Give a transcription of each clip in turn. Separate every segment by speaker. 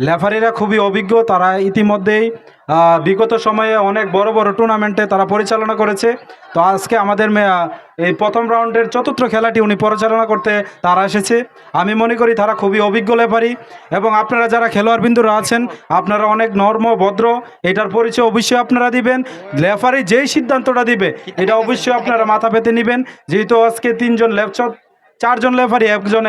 Speaker 1: লেফারিরা খুবই অভিজ্ঞ, তারা ইতিমধ্যেই বিগত সময়ে অনেক বড় বড় টুর্নামেন্টে তারা পরিচালনা করেছে। তো আজকে আমাদের এই প্রথম রাউন্ডের চতুর্থ খেলাটি উনি পরিচালনা করতে তারা এসেছে। আমি মনে করি তারা খুবই অভিজ্ঞ লেফারি এবং আপনারা যারা খেলোয়াড় বিন্দুরা আছেন, আপনারা অনেক নর্ম, ভদ্র, এটার পরিচয় অবশ্যই আপনারা দিবেন। লেফারি যেই সিদ্ধান্তটা দিবে, এটা অবশ্যই আপনারা মাথা পেতে নেবেন। যেহেতু আজকে তিনজন লেফট চারজন লেফারি, একজন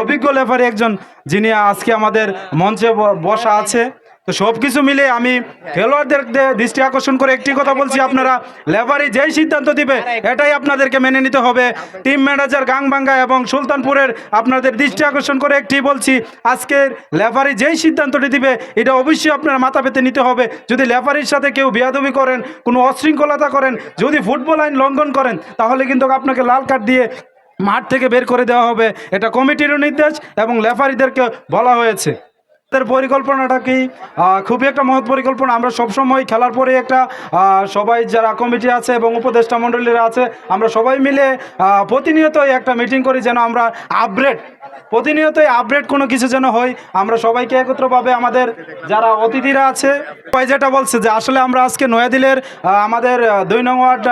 Speaker 1: অভিজ্ঞ লেফারি, একজন যিনি আজকে আমাদের মঞ্চে বসা আছে। তো সব কিছু মিলে আমি খেলোয়াড়দের দৃষ্টি আকর্ষণ করে একটি কথা বলছি, আপনারা লেফারি যেই সিদ্ধান্ত দিবে, এটাই আপনাদেরকে মেনে নিতে হবে। টিম ম্যানেজার গাংবাঙ্গা এবং সুলতানপুরের আপনাদের দৃষ্টি আকর্ষণ করে একটি বলছি, আজকের লেফারি যেই সিদ্ধান্তটি দিবে, এটা অবশ্যই আপনারা মাথা পেতে নিতে হবে। যদি লেফারির সাথে কেউ বিয়াদবি করেন, কোনো অশৃঙ্খলতা করেন, যদি ফুটবল আইন লঙ্ঘন করেন, তাহলে কিন্তু আপনাকে লাল কার্ড দিয়ে মাঠ থেকে বের করে দেওয়া হবে। এটা কমিটিরও নির্দেশ এবং লেফারিদেরকে বলা হয়েছে। তাদের পরিকল্পনাটা কি? খুবই একটা মহৎ পরিকল্পনা। আমরা সবসময় খেলার পরে একটা সবাই যারা কমিটি আছে এবং উপদেষ্টা মণ্ডলীরা আছে, আমরা সবাই মিলে প্রতিনিয়তই একটা মিটিং করি যেন আমরা আপগ্রেড প্রতিনিয়তই আপডেট কোনো কিছু যেন হয়, আমরা সবাইকে একত্রভাবে আমাদের যারা অতিথিরা আছে, সবাই যেটা বলছে যে আসলে আমরা আজকে নয়াদিলের আমাদের দুই নং ওয়ার্ড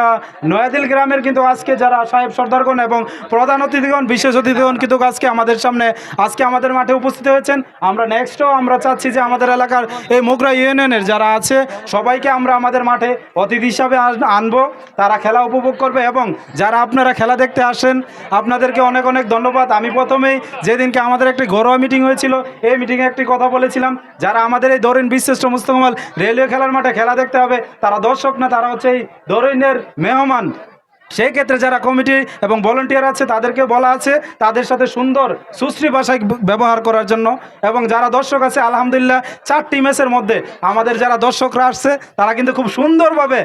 Speaker 1: নয়াদিল গ্রামের কিন্তু আজকে যারা সাহেব সর্দারগণ এবং প্রধান অতিথিগণ, বিশেষ অতিথিগণ কিন্তু আজকে আমাদের সামনে, আজকে আমাদের মাঠে উপস্থিত হয়েছেন। আমরা নেক্সটও আমরা চাচ্ছি যে আমাদের এলাকার এই মোগরা ইউনিয়নের যারা আছে, সবাইকে আমরা আমাদের মাঠে অতিথি হিসাবে আনব। তারা খেলা উপভোগ করবে এবং যারা আপনারা খেলা দেখতে আসেন, আপনাদেরকে অনেক অনেক ধন্যবাদ। আমি প্রথমেই যেদিনকে আমাদের একটি ঘরোয়া মিটিং হয়েছিল, এই মিটিংয়ে একটি কথা বলেছিলাম, যারা আমাদের এই দরিন বিশ্রেষ্ঠ মুস্তকমাল রেলওয়ে খেলার মাঠে খেলা দেখতে হবে, তারা দর্শক না, তারা হচ্ছে এই দরিনের মেহমান। সেই ক্ষেত্রে যারা কমিটি এবং ভলেন্টিয়ার আছে তাদেরকে বলা আছে, তাদের সাথে সুন্দর, সুশ্রী ভাষায় ব্যবহার করার জন্য। এবং যারা দর্শক আছে, আলহামদুলিল্লাহ, চারটি ম্যাচের মধ্যে আমাদের যারা দর্শকরা আসছে, তারা কিন্তু খুব সুন্দরভাবে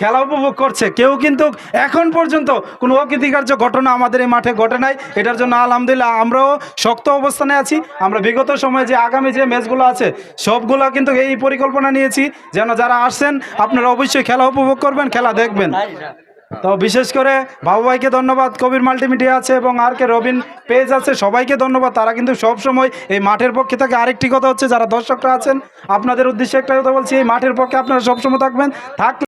Speaker 1: খেলা উপভোগ করছে। কেউ কিন্তু এখন পর্যন্ত কোনো অকৃতিকার্য ঘটনা আমাদের এই মাঠে ঘটে নাই। এটার জন্য আলহামদুলিল্লাহ আমরাও শক্ত অবস্থানে আছি। আমরা বিগত সময়ে যে আগামী যে ম্যাচগুলো আছে, সবগুলো কিন্তু এই পরিকল্পনা নিয়েছি যেন যারা আসছেন, আপনারা অবশ্যই খেলা উপভোগ করবেন, খেলা দেখবেন। তো বিশেষ করে বাবু ভাইকে ধন্যবাদ, কবির মাল্টিমিডিয়া আছে এবং আর কে রবিন পেজ আছে, সবাইকে ধন্যবাদ। তারা কিন্তু সব সময় এই মাঠের পক্ষে থাকে। আরেকটি কথা হচ্ছে, যারা দর্শকরা আছেন, আপনাদের উদ্দেশ্যে একটা কথা বলছি, এই মাঠের পক্ষে আপনারা সবসময় থাকবেন। থাক